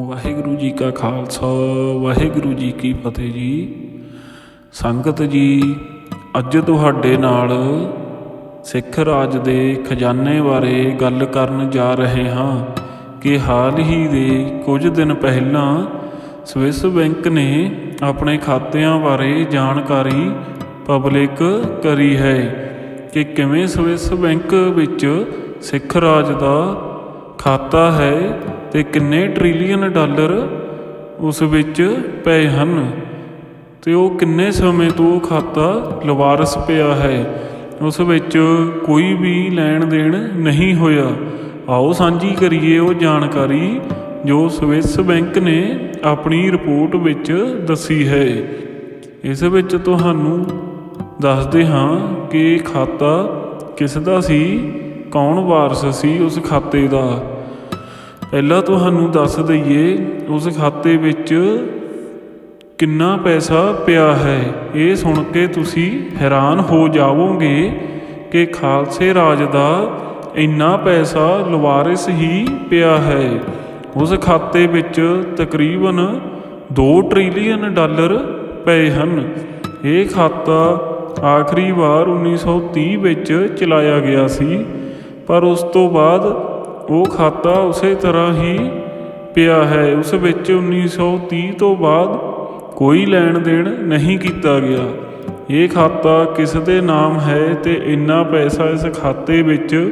ਵਾਹਿਗੁਰੂ ਜੀ ਕਾ ਖਾਲਸਾ, ਵਾਹਿਗੁਰੂ ਜੀ ਕੀ ਫਤਿਹ ਜੀ। ਸੰਗਤ ਜੀ, ਅੱਜ ਤੁਹਾਡੇ ਨਾਲ ਸਿੱਖ ਰਾਜ ਦੇ ਖਜ਼ਾਨੇ ਬਾਰੇ ਗੱਲ ਕਰਨ ਜਾ ਰਹੇ ਹਾਂ ਕਿ ਹਾਲ ਹੀ ਦੇ ਕੁਝ ਦਿਨ ਪਹਿਲਾਂ ਸਵਿਸ ਬੈਂਕ ਨੇ ਆਪਣੇ ਖਾਤਿਆਂ ਬਾਰੇ ਜਾਣਕਾਰੀ ਪਬਲਿਕ ਕਰੀ ਹੈ ਕਿ ਕਿਵੇਂ ਸਵਿਸ ਬੈਂਕ ਵਿੱਚ ਸਿੱਖ ਰਾਜ ਦਾ ਖਾਤਾ ਹੈ ਤੇ ਕਿੰਨੇ ਟ੍ਰਿਲੀਅਨ ਡਾਲਰ ਉਸ ਵਿੱਚ ਪਏ ਹਨ? ਤੇ ਉਹ ਕਿੰਨੇ ਸਮੇਂ ਤੋਂ ਖਾਤਾ ਲਵਾਰਸ ਪਿਆ ਹੈ? ਉਸ ਵਿੱਚ ਕੋਈ ਵੀ ਲੈਣ ਦੇਣ ਨਹੀਂ ਹੋਇਆ। ਆਓ ਸਾਂਝੀ ਕਰੀਏ ਉਹ ਜਾਣਕਾਰੀ ਜੋ ਸਵਿਸ ਬੈਂਕ ਨੇ ਆਪਣੀ ਰਿਪੋਰਟ ਵਿੱਚ ਦੱਸੀ ਹੈ। ਇਸ ਵਿੱਚ ਤੁਹਾਨੂੰ ਦੱਸਦੇ ਹਾਂ ਕਿ ਖਾਤਾ ਕਿਸ ਦਾ ਸੀ? ਕੌਣ ਵਾਰਸ ਸੀ ਉਸ ਖਾਤੇ ਦਾ? ਪਹਿਲਾਂ ਤੁਹਾਨੂੰ ਦੱਸ ਦਈਏ, ਉਸ ਖਾਤੇ ਵਿੱਚ ਕਿੰਨਾ ਪੈਸਾ ਪਿਆ ਹੈ? ਇਹ ਸੁਣ ਕੇ ਤੁਸੀਂ ਹੈਰਾਨ ਹੋ ਜਾਵੋਗੇ ਕਿ ਖਾਲਸੇ ਰਾਜ ਦਾ ਇੰਨਾ ਪੈਸਾ ਲਵਾਰਿਸ ਹੀ ਪਿਆ ਹੈ। ਉਸ ਖਾਤੇ ਵਿੱਚ ਤਕਰੀਬਨ 2 ਟ੍ਰਿਲੀਅਨ ਡਾਲਰ ਪਏ ਹਨ। ਇਹ ਖਾਤਾ ਆਖਰੀ ਵਾਰ 1930 ਵਿੱਚ ਚਲਾਇਆ ਗਿਆ ਸੀ। ਪਰ ਉਸ ਤੋਂ ਬਾਅਦ ਉਹ ਖਾਤਾ ਉਸੇ ਤਰ੍ਹਾਂ ਹੀ ਪਿਆ ਹੈ। ਉਸ ਵਿੱਚ 1930 ਤੋਂ ਬਾਅਦ ਕੋਈ ਲੈਣ ਦੇਣ ਨਹੀਂ ਕੀਤਾ ਗਿਆ। ਇਹ ਖਾਤਾ ਕਿਸ ਦੇ ਨਾਮ ਹੈ ਤੇ ਇੰਨਾ ਪੈਸਾ ਇਸ ਖਾਤੇ ਵਿੱਚ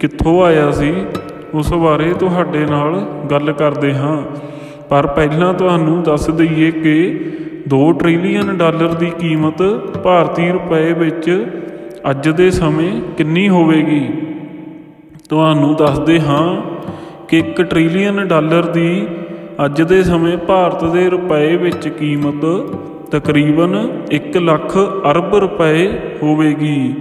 ਕਿੱਥੋਂ ਆਇਆ ਸੀ, ਉਸ ਬਾਰੇ ਤੁਹਾਡੇ ਨਾਲ ਗੱਲ ਕਰਦੇ ਹਾਂ। ਪਰ ਪਹਿਲਾਂ ਤੁਹਾਨੂੰ ਦੱਸ ਦਈਏ ਕਿ 2 ਟ੍ਰਿਲੀਅਨ ਡਾਲਰ ਦੀ ਕੀਮਤ ਭਾਰਤੀ ਰੁਪਏ ਵਿੱਚ ਅੱਜ ਦੇ ਸਮੇਂ ਕਿੰਨੀ ਹੋਵੇਗੀ? ਤੁਹਾਨੂੰ ਦੱਸਦੇ ਹਾਂ ਕਿ 1 ਟ੍ਰਿਲੀਅਨ ਡਾਲਰ ਦੀ ਅੱਜ ਦੇ ਸਮੇਂ ਭਾਰਤ ਦੇ ਰੁਪਏ ਵਿੱਚ ਕੀਮਤ ਤਕਰੀਬਨ 1 ਲੱਖ ਅਰਬ ਰੁਪਏ ਹੋਵੇਗੀ।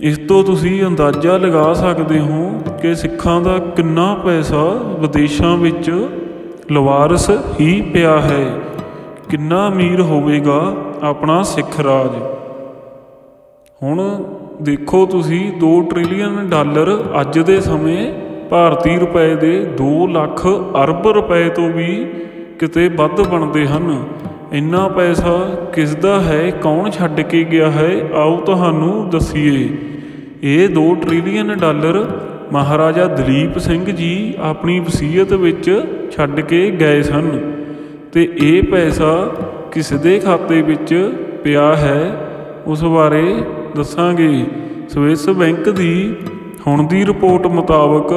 ਇਸ ਤੋਂ ਤੁਸੀਂ ਅੰਦਾਜ਼ਾ ਲਗਾ ਸਕਦੇ ਹੋ ਕਿ ਸਿੱਖਾਂ ਦਾ ਕਿੰਨਾ ਪੈਸਾ ਵਿਦੇਸ਼ਾਂ ਵਿੱਚ ਲਵਾਰਸ ਹੀ ਪਿਆ ਹੈ। ਕਿੰਨਾ ਅਮੀਰ ਹੋਵੇਗਾ ਆਪਣਾ ਸਿੱਖ ਰਾਜ? ਹੁਣ ਦੇਖੋ ਤੁਸੀਂ 2 ਟ੍ਰਿਲੀਅਨ ਡਾਲਰ ਅੱਜ ਦੇ ਸਮੇਂ ਭਾਰਤੀ ਰੁਪਏ ਦੇ 2 ਲੱਖ ਅਰਬ ਰੁਪਏ ਤੋਂ ਵੀ ਕਿਤੇ ਵੱਧ ਬਣਦੇ ਹਨ। ਇੰਨਾ ਪੈਸਾ ਕਿਸ ਦਾ ਹੈ, ਕੌਣ ਛੱਡ ਕੇ ਗਿਆ ਹੈ, ਆਓ ਤੁਹਾਨੂੰ ਦਸੀਏ। ਇਹ 2 ਟ੍ਰਿਲੀਅਨ ਡਾਲਰ ਮਹਾਰਾਜਾ ਦਲੀਪ ਸਿੰਘ ਜੀ ਆਪਣੀ ਵਸੀਅਤ ਵਿੱਚ ਛੱਡ ਕੇ ਗਏ ਸਨ ਤੇ ਇਹ ਪੈਸਾ ਕਿਸ ਦੇ ਖਾਤੇ ਵਿੱਚ ਪਿਆ ਹੈ, ਉਸ ਬਾਰੇ ਦੱਸਾਂਗੇ। ਸਵਿਸ ਬੈਂਕ ਦੀ ਹੁਣ ਦੀ ਰਿਪੋਰਟ ਮੁਤਾਬਕ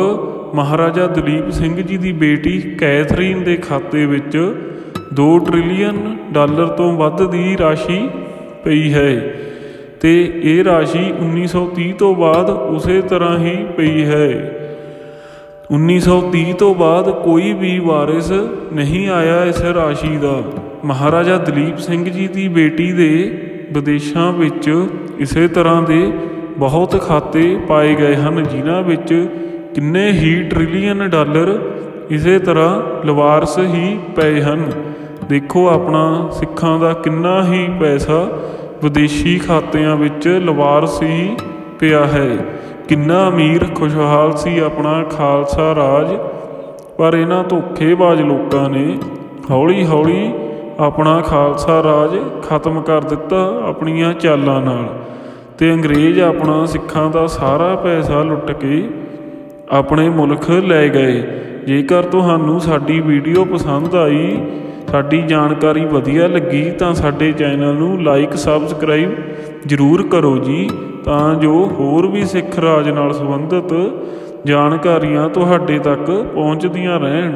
ਮਹਾਰਾਜਾ ਦਲੀਪ ਸਿੰਘ ਜੀ ਦੀ ਬੇਟੀ ਕੈਥਰੀਨ ਦੇ ਖਾਤੇ ਵਿੱਚ 2 ਟ੍ਰਿਲੀਅਨ ਡਾਲਰ ਤੋਂ ਵੱਧ ਦੀ ਰਾਸ਼ੀ ਪਈ ਹੈ ਤੇ ਇਹ ਰਾਸ਼ੀ 1930 ਤੋਂ ਬਾਅਦ ਉਸੇ ਤਰ੍ਹਾਂ ਹੀ ਪਈ ਹੈ। 1930 ਤੋਂ ਬਾਅਦ ਕੋਈ ਵੀ ਵਾਰਿਸ ਨਹੀਂ ਆਇਆ ਇਸ ਰਾਸ਼ੀ ਦਾ। ਮਹਾਰਾਜਾ ਦਲੀਪ ਸਿੰਘ ਜੀ ਦੀ ਬੇਟੀ ਦੇ ਵਿਦੇਸ਼ਾਂ ਵਿੱਚ ਇਸੇ ਤਰ੍ਹਾਂ ਦੇ ਬਹੁਤ ਖਾਤੇ ਪਾਏ ਗਏ ਹਨ, ਜਿਨ੍ਹਾਂ ਵਿੱਚ ਕਿੰਨੇ ਹੀ ਟ੍ਰਿਲੀਅਨ ਡਾਲਰ ਇਸੇ ਤਰ੍ਹਾਂ ਲਵਾਰਸ ਹੀ ਪਏ ਹਨ। ਦੇਖੋ ਆਪਣਾ ਸਿੱਖਾਂ ਦਾ ਕਿੰਨਾ ਹੀ ਪੈਸਾ ਵਿਦੇਸ਼ੀ ਖਾਤਿਆਂ ਵਿੱਚ ਲਵਾਰਸ ਹੀ ਪਿਆ ਹੈ। ਕਿੰਨਾ ਅਮੀਰ, ਖੁਸ਼ਹਾਲ ਸੀ ਆਪਣਾ ਖਾਲਸਾ ਰਾਜ। ਪਰ ਇਹਨਾਂ ਧੋਖੇਬਾਜ਼ ਲੋਕਾਂ ਨੇ ਹੌਲੀ ਹੌਲੀ ਆਪਣਾ ਖਾਲਸਾ ਰਾਜ ਖਤਮ ਕਰ ਦਿੱਤਾ ਆਪਣੀਆਂ ਚਾਲਾਂ ਨਾਲ। ਤੇ ਅੰਗਰੇਜ਼ ਆਪਣਾ ਸਿੱਖਾਂ ਦਾ ਸਾਰਾ ਪੈਸਾ ਲੁੱਟ ਕੇ ਆਪਣੇ ਮੁਲਕ ਲੈ ਗਏ। ਜੇਕਰ ਤੁਹਾਨੂੰ ਸਾਡੀ ਵੀਡੀਓ ਪਸੰਦ ਆਈ, ਸਾਡੀ ਜਾਣਕਾਰੀ ਵਧੀਆ ਲੱਗੀ, ਤਾਂ ਸਾਡੇ ਚੈਨਲ ਨੂੰ ਲਾਈਕ ਸਬਸਕ੍ਰਾਈਬ ਜ਼ਰੂਰ ਕਰੋ ਜੀ, ਤਾਂ ਜੋ ਹੋਰ ਵੀ ਸਿੱਖ ਰਾਜ ਨਾਲ ਸੰਬੰਧਿਤ ਜਾਣਕਾਰੀਆਂ ਤੁਹਾਡੇ ਤੱਕ ਪਹੁੰਚਦੀਆਂ ਰਹਿਣ।